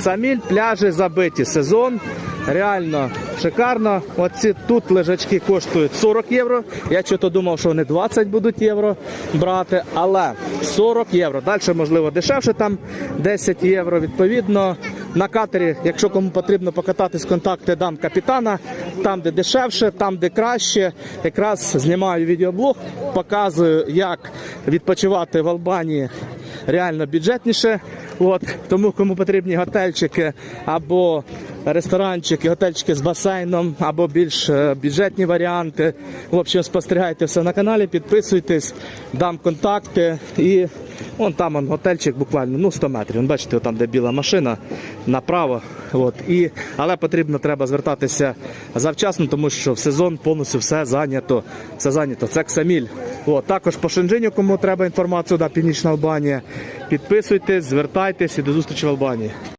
Саміль, пляжі забиті. Сезон. Реально шикарно. Оці тут лежачки коштують 40 євро. Я чого думав, що вони 20 будуть євро брати, але 40 євро. Далі, можливо, дешевше там 10 євро. Відповідно, на катері, якщо кому потрібно покататись, контакти дам капітана. Там, де дешевше, там, де краще. Якраз знімаю відеоблог, показую, як відпочивати в Албанії реально бюджетніше. От, тому кому потрібні готельчики або ресторанчики, готельчики з басейном, або більш е, бюджетні варіанти. В общем, спостерігайте все на каналі, підписуйтесь, дам контакти і вон там он, готельчик буквально ну 100 метрів. Вон, бачите, там де біла машина направо. От, і, але потрібно треба звертатися завчасно, тому що в сезон повністю все зайнято. Все зайнято. Це Ксаміль. От, також по Шенджиню, кому треба інформацію, да, Північна Албанія. Підписуйтесь, звертайтесь і до зустрічі в Албанії.